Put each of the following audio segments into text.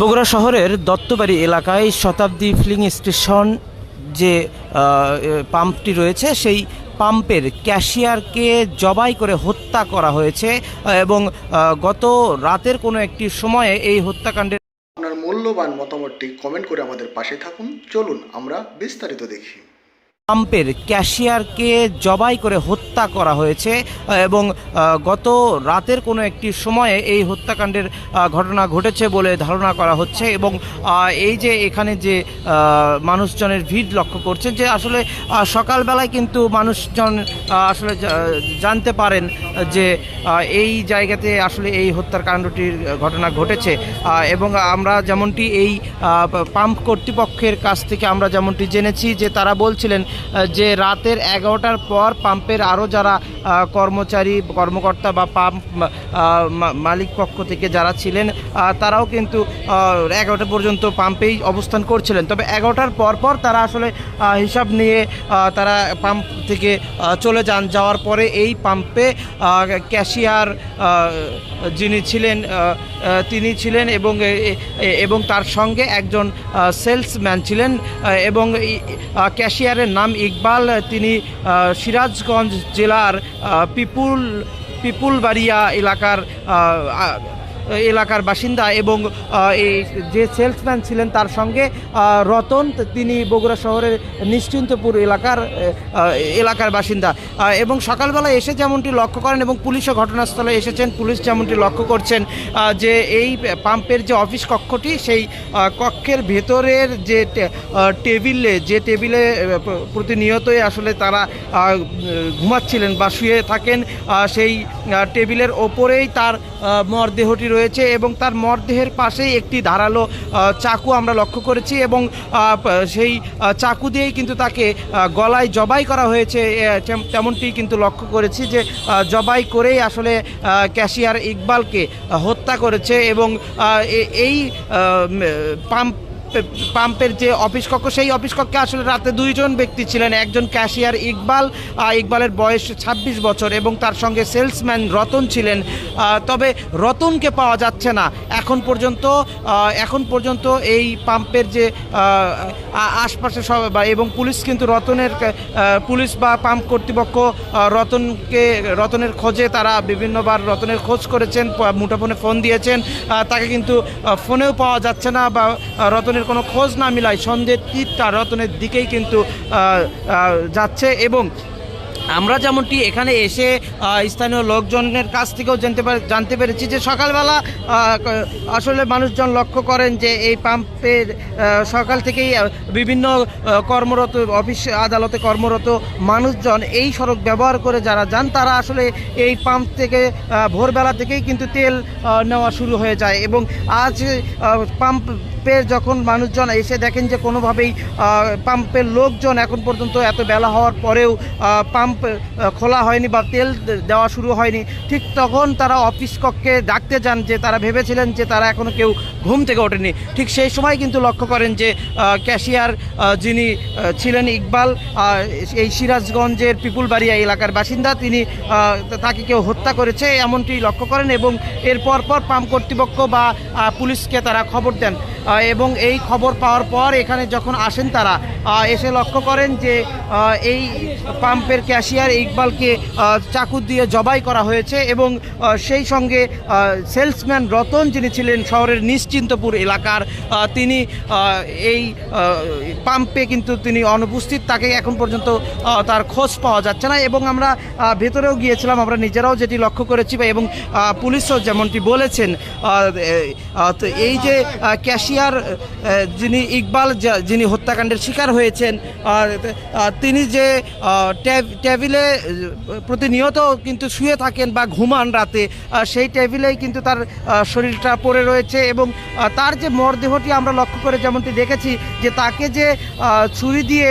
বগুড়া শহরের দত্তবাড়ি এলাকায় শতাব্দী filling station যে পাম্পটি রয়েছে, সেই পাম্পের ক্যাশিয়ারকে জবাই করে হত্যা করা হয়েছে এবং গত রাতের কোনো একটি সময়ে এই হত্যাকাণ্ডের আপনার মূল্যবান মতামতটি কমেন্ট করে আমাদের পাশে থাকুন। চলুন আমরা বিস্তারিত দেখি। পাম্পের ক্যাশিয়ারকে জবাই করে হত্যা করা হয়েছে, এবং গত রাতের কোনো একটি সময়ে এই হত্যাকাণ্ডের ঘটনা ঘটেছে বলে ধারণা করা হচ্ছে এবং এই যে এখানে যে মানুষজনের ভিড় লক্ষ্য করছে যে আসলে সকালবেলায় কিন্তু মানুষজন আসলে জানতে পারেন যে এই জায়গাতে আসলে এই হত্যার কাণ্ডটির ঘটনা ঘটেছে এবং আমরা যেমনটি এই পাম্প কর্তৃপক্ষের কাছ থেকে আমরা যেমনটি জেনেছি যে তারা বলছিলেন যে রাতের এগারোটার পর পাম্পের আরও যারা কর্মচারী, কর্মকর্তা বা পাম্প মালিক পক্ষ থেকে যারা ছিলেন তারাও কিন্তু এগারোটা পর্যন্ত পাম্পেই অবস্থান করছিলেন। তবে এগারোটার পর পর তারা আসলে হিসাব নিয়ে তারা পাম্প থেকে চলে যান। যাওয়ার পরে এই পাম্পে ক্যাশিয়ার যিনি ছিলেন তিনি ছিলেন এবং এবং তার সঙ্গে একজন সেলসম্যান ছিলেন এবং ক্যাশিয়ারের নাম ইকবাল তিনি সিরাজগঞ্জ জেলার পিপুল পিপুলবাড়িয়া এলাকার এলাকার বাসিন্দা এবং এই যে সেলসম্যান ছিলেন তার সঙ্গে রতন, তিনি বগুড়া শহরের নিশ্চিন্তপুর এলাকার এলাকার বাসিন্দা। এবং সকালবেলা এসে যেমনটি লক্ষ্য করেন এবং পুলিশও ঘটনাস্থলে এসেছেন, পুলিশ যেমনটি লক্ষ্য করছেন যে এই পাম্পের যে অফিস কক্ষটি, সেই কক্ষের ভেতরের যে টেবিলে যে টেবিলে প্রতিনিয়তই আসলে তারা ঘুমাচ্ছিলেন বা শুয়ে থাকেন সেই টেবিলের ওপরেই তার মরদেহটি রয়েছে এবং তার মরদেহের পাশেই একটি ধারালো চাকু আমরা লক্ষ্য করেছি এবং সেই চাকু দিয়েই কিন্তু তাকে গলায় জবাই করা হয়েছে তেমনটি কিন্তু লক্ষ্য করেছি যে জবাই করেই আসলে ক্যাশিয়ার ইকবালকে হত্যা করেছে এবং এই পাম্প পাম্পের যে অফিস কক্ষ সেই অফিস কক্ষে আসলে রাতে দুইজন ব্যক্তি ছিলেন। একজন ক্যাশিয়ার ইকবাল ইকবালের বয়স ২৬ বছর এবং তার সঙ্গে সেলসম্যান রতন ছিলেন। তবে রতনকে পাওয়া যাচ্ছে না। এখন পর্যন্ত এখন পর্যন্ত এই পাম্পের যে আশপাশে সব এবং পুলিশ কিন্তু রতনের পুলিশ বা পাম্প কর্তৃপক্ষ রতনকে রতনের খোঁজে তারা বিভিন্নবার রতনের খোঁজ করেছেন মুঠোফোনে ফোন দিয়েছেন। তাকে কিন্তু ফোনেও পাওয়া যাচ্ছে না বা আহ, রতনের কোনো খোঁজ না মিলায় সন্ধ্যের তীরটা রতনের দিকেই কিন্তু যাচ্ছে এবং আমরা যেমনটি এখানে এসে স্থানীয় লোকজনের কাছ থেকেও জানতে জানতে পেরেছি যে সকালবেলা আসলে মানুষজন লক্ষ্য করেন যে এই পাম্পের সকাল থেকেই বিভিন্ন কর্মরত অফিস, আদালতে কর্মরত মানুষজন এই সড়ক ব্যবহার করে যারা যান, তারা আসলে এই পাম্প থেকে ভোরবেলা থেকেই কিন্তু তেল নেওয়া শুরু হয়ে যায় এবং আজ পাম্প পাম্পে যখন মানুষজন এসে দেখেন যে কোনোভাবেই পাম্পের লোকজন এখন পর্যন্ত এত বেলা হওয়ার পরেও পাম্প খোলা হয়নি বা তেল দেওয়া শুরু হয়নি, ঠিক তখন তারা অফিস কক্ষে ডাকতে যান যে তারা ভেবেছিলেন যে তারা এখনও কেউ ঘুম থেকে ওঠেনি। ঠিক সেই সময় কিন্তু লক্ষ্য করেন যে ক্যাশিয়ার যিনি ছিলেন ইকবাল এই সিরাজগঞ্জের পিপুলবাড়িয়া এলাকার বাসিন্দা, তিনি তাকে কেউ হত্যা করেছে, এমনটি লক্ষ্য করেন এবং এর পর পর পাম্প কর্তৃপক্ষ বা পুলিশকে তারা খবর দেন। এবং এই খবর পাওয়ার পর এখানে যখন আসেন তারা এসে লক্ষ্য করেন যে এই পাম্পের ক্যাশিয়ার ইকবালকে চাকু দিয়ে জবাই করা হয়েছে এবং সেই সঙ্গে সেলসম্যান রতন যিনি ছিলেন শহরের নিশ্চিন্তপুর এলাকার তিনি এই পাম্পে কিন্তু তিনি অনুপস্থিত, তাকে এখন পর্যন্ত তার খোঁজ পাওয়া যাচ্ছে না এবং আমরা ভেতরেও গিয়েছিলাম, আমরা নিজেরাও যেটি লক্ষ্য করেছি বা এবং পুলিশও যেমনটি বলেছেন তো এই যে ক্যাশিয়ার যিনি ইকবাল যিনি হত্যাকাণ্ডের শিকার হয়েছেন তিনি যে টেবিলে প্রতিনিয়ত কিন্তু শুয়ে থাকেন বা ঘুমান রাতে সেই টেবিলেই কিন্তু তার শরীরটা পড়ে রয়েছে এবং তার যে মরদেহটি আমরা লক্ষ্য করে যেমনটি দেখেছি যে তাকে যে ছুরি দিয়ে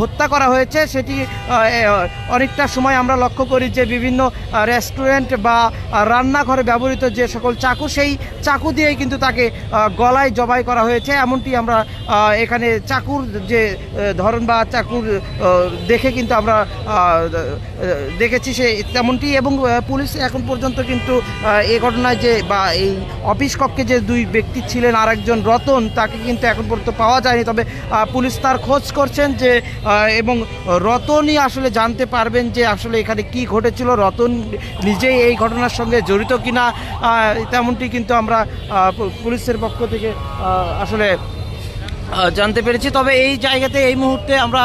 হত্যা করা হয়েছে, সেটি অনেকটা সময় আমরা লক্ষ্য করি যে বিভিন্ন রেস্টুরেন্ট রেস্টুরেন্ট বা রান্নাঘরে ব্যবহৃত যে সকল চাকু, সেই চাকু দিয়েই কিন্তু তাকে গলায় জবাই করা হয়েছে। এমনটি আমরা এখানে চাকুর যে ধরন বা চাকুর দেখে কিন্তু আমরা দেখেছি সে তেমনটি এবং পুলিশ এখন পর্যন্ত কিন্তু এ ঘটনায় যে বা এই অফিস কক্ষে যে দুই ব্যক্তি ছিলেন আর একজন রতন, তাকে কিন্তু এখন পর্যন্ত পাওয়া যায়নি। তবে পুলিশ তার খোঁজ করছেন যে এবং রতনই আসলে জানতে পারবেন যে আসলে এখানে কি ঘটেছিল। রতন নিজেই এই ঘটনার সঙ্গে জড়িত কিনা তেমনটি কিন্তু আমরা পুলিশের পক্ষ থেকে আসলে জানতে পেরেছি। তবে এই জায়গাতে, এই মুহূর্তে আমরা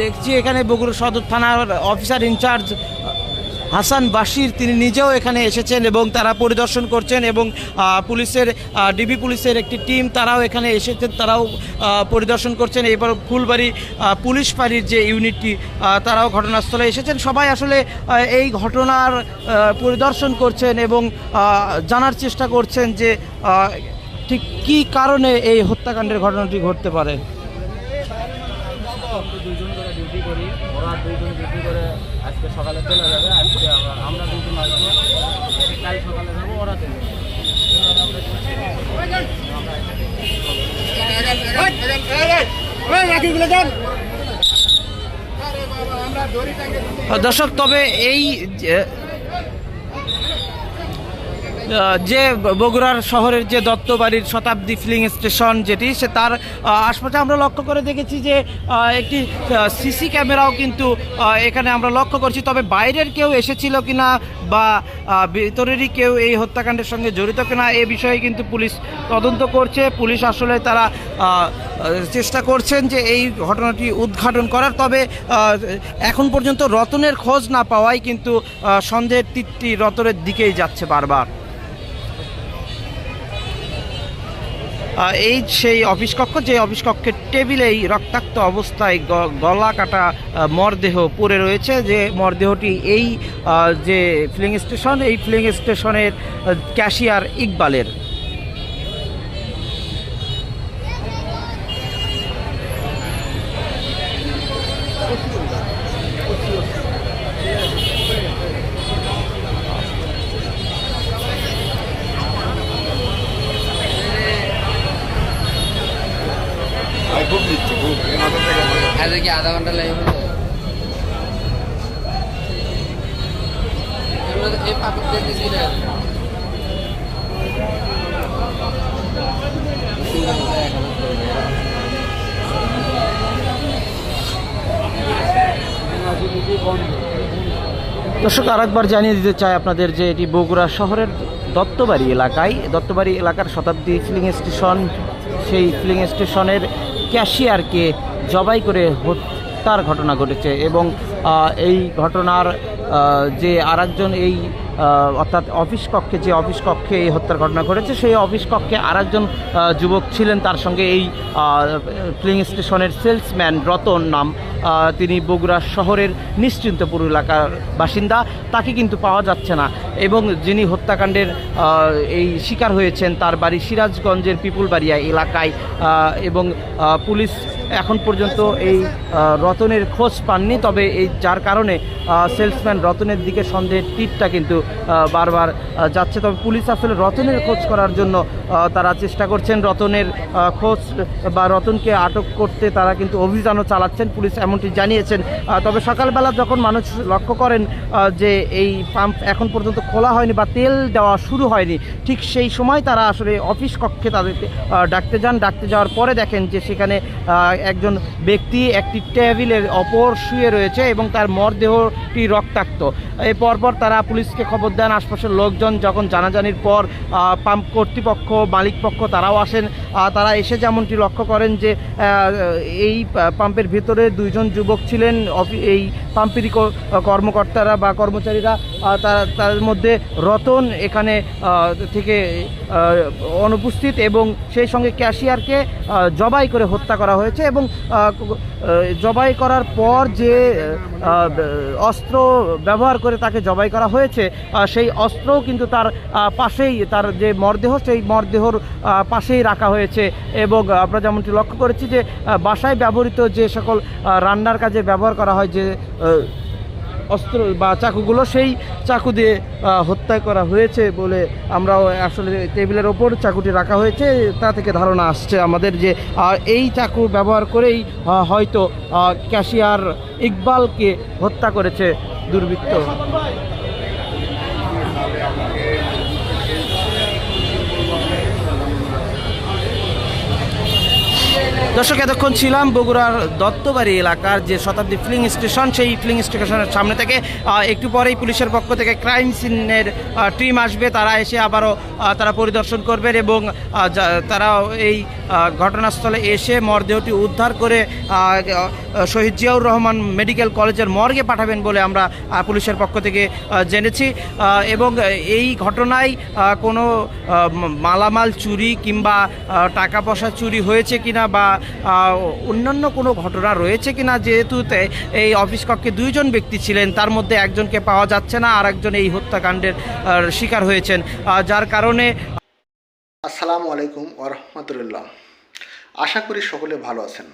দেখছি এখানে বগুড়া সদর থানার অফিসার ইনচার্জ হাসান বাশির, তিনি নিজেও এখানে এসেছেন এবং তারা পরিদর্শন করছেন এবং পুলিশের ডিবি পুলিশের একটি টিম তারাও এখানে এসেছেন, তারাও পরিদর্শন করছেন। এবার ফুলবাড়ি পুলিশ ফাঁড়ির যে ইউনিটটি তারাও ঘটনাস্থলে এসেছেন। সবাই আসলে এই ঘটনার পরিদর্শন করছেন এবং জানার চেষ্টা করছেন যে ঠিক কী কারণে এই হত্যাকাণ্ডের ঘটনাটি ঘটতে পারে। ডিউটি করি, ওরা দুইজন ডিউটি করে আজকে সকালে চলে যাবে, আজকে আমরা দুজন আসব। কাল সকালে যাব, ওরা চলে দর্শক, তবে এই যে- বগুড়ার শহরের যে দত্তবাড়ির শতাব্দী ফিলিং স্টেশন যেটি, সে তার আশপাশে আমরা লক্ষ্য করে দেখেছি যে একটি সিসি ক্যামেরাও কিন্তু এখানে আমরা লক্ষ্য করছি। তবে বাইরের কেউ এসেছিল কিনা বা ভিতরেরই কেউ এই হত্যাকাণ্ডের সঙ্গে জড়িত কিনা, এ বিষয়ে কিন্তু পুলিশ তদন্ত করছে। পুলিশ আসলে তারা চেষ্টা করছেন যে এই ঘটনাটি উদ্ঘাটন করার। তবে এখন পর্যন্ত রতনের খোঁজ না পাওয়ায় কিন্তু সন্দেহের তীরটি রতনের দিকেই যাচ্ছে বারবার। এই সেই অফিস কক্ষ, যে অফিস কক্ষের টেবিলেই রক্তাক্ত অবস্থায় গলা কাটা মরদেহ পড়ে রয়েছে। যে মরদেহটি এই যে ফিলিং স্টেশন, এই ফিলিং স্টেশনের ক্যাশিয়ার ইকবালের। কি আধা ঘণ্টা দিয়ে দিছি দর্শক, আরেকবার জানিয়ে দিতে চাই আপনাদের যে এটি বগুড়া শহরের দত্তবাড়ি এলাকায়, দত্তবাড়ি এলাকার শতাব্দী ফিলিং স্টেশন সেই ফিলিং স্টেশনের ক্যাশিয়ারকে জবাই করে হত্যার ঘটনা ঘটেছে এবং এই ঘটনার যে আরেকজন এই অর্থাৎ অফিস কক্ষে, যে অফিস কক্ষে এই হত্যার ঘটনা ঘটেছে, সেই অফিস কক্ষে আরেকজন যুবক ছিলেন তার সঙ্গে এই ফিলিং স্টেশনের সেলসম্যান রতন নাম তিনি বগুড়া শহরের নিশ্চিন্তপুর এলাকার বাসিন্দা। তাকে কিন্তু পাওয়া যাচ্ছে না এবং যিনি হত্যাকাণ্ডের এই শিকার হয়েছেন তার বাড়ি সিরাজগঞ্জের পিপুলবাড়িয়া এলাকায় এবং পুলিশ এখন পর্যন্ত এই রতনের খোঁজ পাননি, তবে এই যার কারণে সেলসম্যান রতনের দিকে সন্দেহের তীরটা কিন্তু বারবার যাচ্ছে। তবে পুলিশ আসলে রতনের খোঁজ করার জন্য তারা চেষ্টা করছেন। রতনের খোঁজ বা রতনকে আটক করতে তারা কিন্তু অভিযানও চালাচ্ছেন। পুলিশ এমনটি জানিয়েছেন। তবে সকালবেলা যখন মানুষ লক্ষ্য করেন যে এই পাম্প এখন পর্যন্ত খোলা হয়নি বা তেল দেওয়া শুরু হয়নি, ঠিক সেই সময় তারা আসলে অফিস কক্ষে তাদেরকে ডাকতে যান। ডাকতে যাওয়ার পরে দেখেন যে সেখানে একজন ব্যক্তি একটি টেবিলের অপর শুয়ে রয়েছে এবং তার মরদেহটি রক্তাক্ত। এই পরপর তারা পুলিশকে খবর দেন, আশপাশের লোকজন যখন জানাজানির পর পাম্প কর্তৃপক্ষ, মালিক পক্ষ তারাও আসেন। তারা এসে যেমনটি লক্ষ্য করেন যে এই পাম্পের ভিতরে দুইজন যুবক ছিলেন এই পাম্পেরই কর্মকর্তারা বা কর্মচারীরা তার মধ্যে রতন এখানে থেকে অনুপস্থিত এবং সেই সঙ্গে ক্যাশিয়ারকে জবাই করে হত্যা করা হয়েছে এবং জবাই করার পর যে অস্ত্র ব্যবহার করে তাকে জবাই করা হয়েছে সেই অস্ত্রও কিন্তু তার পাশেই, তার যে মরদেহ, সেই মরদেহর পাশেই রাখা হয়েছে এবং আমরা যেমনটি লক্ষ্য করেছি যে বাসায় ব্যবহৃত যে সকল রান্নার কাজে ব্যবহার করা হয়, যে অস্ত্র বা চাকুগুলো সেই চাকু দিয়ে হত্যা করা হয়েছে বলে আমরাও আসলে টেবিলের ওপর চাকুটি রাখা হয়েছে। তা থেকে ধারণা আসছে আমাদের যে এই চাকু ব্যবহার করেই হয়তো ক্যাশিয়ার ইকবালকে হত্যা করেছে দুর্বৃত্ত। দর্শক, এতক্ষণ ছিলাম বগুড়ার দত্তবাড়ি এলাকার যে শতাব্দী ফিলিং স্টেশন, সেই ফিলিং স্টেশনের সামনে থেকে একটু পরেই পুলিশের পক্ষ থেকে ক্রাইম সিনের টিম আসবে। তারা এসে আবারও তারা পরিদর্শন করবেন এবং তারা এই ঘটনাস্থলে এসে মরদেহটি উদ্ধার করে শহীদ জিয়াউর রহমান মেডিকেল কলেজের মর্গে পাঠাবেন বলে আমরা পুলিশের পক্ষ থেকে জেনেছি। এবং এই ঘটনায় কোনো মালামাল চুরি কিংবা টাকা পয়সা চুরি হয়েছে কিনা বা অন্যান্য কোনো ঘটনা রয়েছে কিনা? যেহেতু এই অফিস কক্ষে দুইজন ব্যক্তি ছিলেন, তার মধ্যে একজনকে পাওয়া যাচ্ছে না আর একজন এই হত্যাকাণ্ডের শিকার হয়েছেন। যার কারণে আসসালামু আলাইকুম ওরহমতুল্লাহ আশা করি সকলে ভালো আছেন।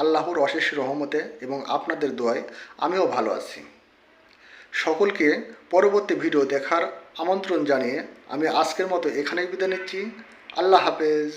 আল্লাহর অশেষ রহমতে এবং আপনাদের দোয়ায় আমিও ভালো আছি। সকলকে পরবর্তী ভিডিও দেখার আমন্ত্রণ জানিয়ে আমি আজকের মতো এখানেই বিদায় নিচ্ছি। আল্লাহ হাফেজ।